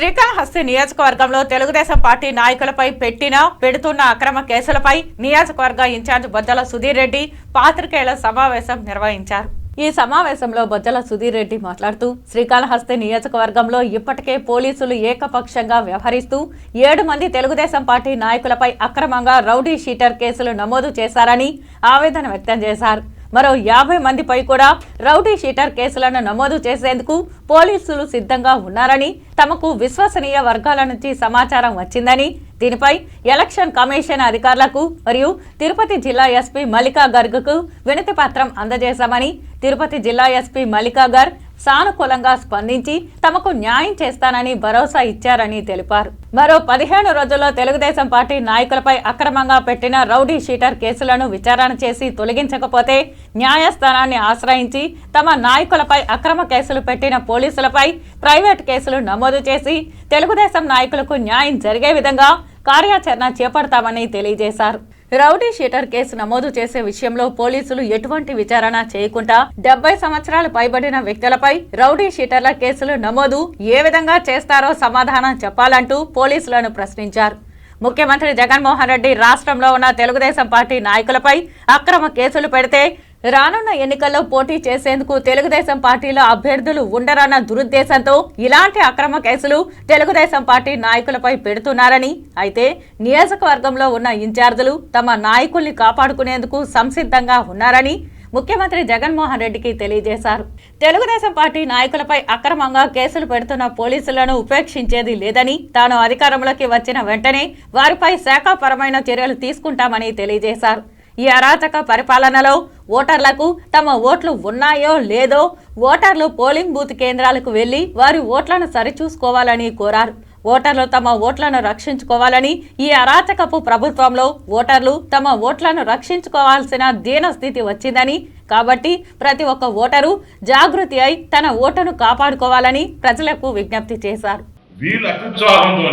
శ్రీకాళహస్తి నియోజకవర్గంలో తెలుగుదేశం పార్టీ నాయకులపై పెట్టిన పెడుతున్న అక్రమ కేసులపై నియోజకవర్గ ఇన్ఛార్జ్ బొజ్జల సుధీర్ రెడ్డి పాత్రికేయుల సమావేశం నిర్వహించారు. ఈ సమావేశంలో బొజ్జల సుధీర్ రెడ్డి మాట్లాడుతూ శ్రీకాళహస్తి నియోజకవర్గంలో ఇప్పటికే పోలీసులు ఏకపక్షంగా వ్యవహరిస్తూ ఏడు మంది తెలుగుదేశం పార్టీ నాయకులపై అక్రమంగా రౌడీ షీటర్ కేసులు నమోదు చేశారని ఆవేదన వ్యక్తం చేశారు. మరో యాభై మందిపై కూడా రౌడీ షీటర్ కేసులను నమోదు చేసేందుకు పోలీసులు సిద్ధంగా ఉన్నారని తమకు విశ్వసనీయ వర్గాల నుంచి సమాచారం వచ్చిందని దీనిపై ఎలక్షన్ కమిషన్ అధికారులకు మరియు తిరుపతి జిల్లా ఎస్పీ మల్లికా గర్గ్కు వినతి పత్రం అందజేశామని తిరుపతి జిల్లా ఎస్పీ మల్లికా గర్గ్ సానుకూలంగా స్పందించి తమకు న్యాయం చేస్తానని భరోసా ఇచ్చారని తెలిపారు. మరో పదిహేను రోజుల్లో తెలుగుదేశం పార్టీ నాయకులపై అక్రమంగా పెట్టిన రౌడీ షీటర్ కేసులను విచారణ చేసి తొలగించకపోతే న్యాయస్థానాన్ని ఆశ్రయించి తమ నాయకులపై అక్రమ కేసులు పెట్టిన పోలీసులపై ప్రైవేట్ కేసులు నమోదు చేసి తెలుగుదేశం నాయకులకు న్యాయం జరిగే విధంగా కార్యాచరణ చేపడతామని తెలియజేశారు. రౌడీ షీటర్ కేసు నమోదు చేసే విషయంలో పోలీసులు ఎటువంటి విచారణ చేయకుండా డెబ్బై సంవత్సరాలు పైబడిన వ్యక్తులపై రౌడీ షీటర్ల కేసులు నమోదు ఏ విధంగా చేస్తారో సమాధానం చెప్పాలంటూ పోలీసులను ప్రశ్నించారు. ముఖ్యమంత్రి జగన్మోహన్ రెడ్డి రాష్ట్రంలో ఉన్న తెలుగుదేశం పార్టీ నాయకులపై అక్రమ కేసులు పెడితే రానున్న ఎన్నికల్లో పోటీ చేసేందుకు తెలుగుదేశం పార్టీలో అభ్యర్థులు ఉండరన్న దురుద్దేశంతో ఇలాంటి అక్రమ కేసులు తెలుగుదేశం పార్టీ నాయకులపై పెడుతున్నారని అయితే నియోజకవర్గంలో ఉన్న ఇన్ఛార్జీలు తమ నాయకుల్ని కాపాడుకునేందుకు సంసిద్ధంగా ఉన్నారని ముఖ్యమంత్రి జగన్మోహన్ రెడ్డికి తెలియజేశారు. తెలుగుదేశం పార్టీ నాయకులపై అక్రమంగా కేసులు పెడుతున్న పోలీసులను ఉపేక్షించేది లేదని తాను అధికారంలోకి వచ్చిన వెంటనే వారిపై శాఖాపరమైన చర్యలు తీసుకుంటామని తెలియజేశారు. ఈ అరాచక పరిపాలనలో ఓటర్లకు తమ ఓట్లు ఉన్నాయో లేదో ఓటర్లు పోలింగ్ బూత్ కేంద్రాలకు వెళ్ళి వారి ఓట్లను సరిచూసుకోవాలని కోరారు. ఓటర్లు తమ ఓట్లను రక్షించుకోవాలని ఈ అరాచకపు ప్రభుత్వంలో ఓటర్లు తమ ఓట్లను రక్షించుకోవాల్సిన దీనస్థితి వచ్చిందని కాబట్టి ప్రతి ఒక్క ఓటరు జాగృతి అయి తన ఓటును కాపాడుకోవాలని ప్రజలకు విజ్ఞప్తి చేశారు. వీళ్ళ అత్యుత్సాహంతో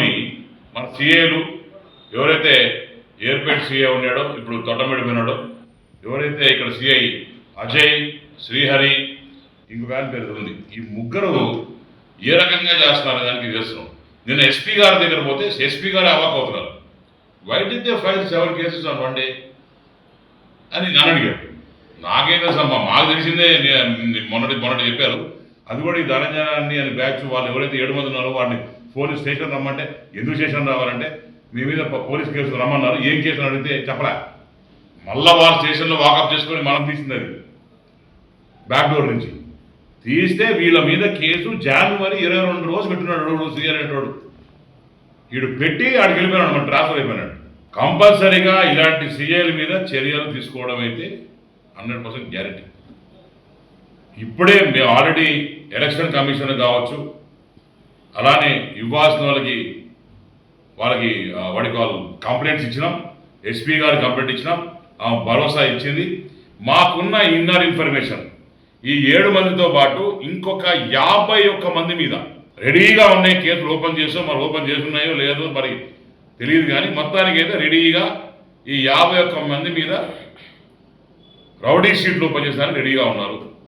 మన సీఏలు ఎవరైతే ఎయిర్పేట్ సీఐ ఉన్నాడో ఇప్పుడు తొట్టమిడి పోయినాడో ఎవరైతే ఇక్కడ సిఐ అజయ్ శ్రీహరి ఇంకొక ఆయన పేరు ఉంది. ఈ ముగ్గురు ఏ రకంగా చేస్తున్నారు దానికి చేస్తున్నాం నిన్న ఎస్పీ గారి దగ్గర పోతే ఎస్పీ గారు అవాక్ అవుతున్నారు. Why did they file seven cases on one day అని నన్ను అడిగాడు నాకేం తెలుసు మాకు తెలిసిందే మొన్నటి మొన్నటి చెప్పారు. అది కూడా ఈ ధనంజనాన్ని అని బ్యాచ్ వాళ్ళు ఎవరైతే ఏడు మంది ఉన్నారో వాడిని పోలీస్ స్టేషన్ రమ్మంటే ఎందుకు స్టేషన్ రావాలంటే మీ మీద పోలీస్ కేసు రమ్మన్నారు. ఏం కేసు అడిగితే చెప్పలే. మళ్ళా వాళ్ళ స్టేషన్లో వాకప్ చేసుకొని మనం తీసింది అది. బ్యాక్ డోర్ నుంచి. తీస్తే వీళ్ళ మీద కేసు జనవరి ఇరవై రెండు రోజు పెట్టినాడు సీఆర్ అనేటోడు. వీడు పెట్టి ఆడికి వెళ్ళిపోయినాడు మన ట్రాన్స్ఫర్ అయిపోయినాడు. కంపల్సరీగా ఇలాంటి సీఐల మీద చర్యలు తీసుకోవడం అయితే హండ్రెడ్ పర్సెంట్ గ్యారంటీ. ఇప్పుడే మేము ఆల్రెడీ ఎలక్షన్ కమిషన్ కావచ్చు అలానే ఇవ్వాల్సిన వాళ్ళకి వాళ్ళకి వాడి వాడికి వాళ్ళు కంప్లైంట్స్ ఇచ్చినాం ఎస్పీ గారు కంప్లైంట్ ఇచ్చినాం ఆ భరోసా ఇచ్చింది. మాకున్న ఇన్నర్ ఇన్ఫర్మేషన్ ఈ ఏడు మందితో పాటు ఇంకొక యాభై ఒక్క మంది మీద రెడీగా ఉన్నాయి కేసులు ఓపెన్ చేసాం మరి ఓపెన్ చేస్తున్నాయో లేదో మరి తెలియదు కానీ మొత్తానికి అయితే రెడీగా ఈ యాభై ఒక్క మంది మీద రౌడీ షీట్లు ఓపెన్ చేసారని రెడీగా ఉన్నారు.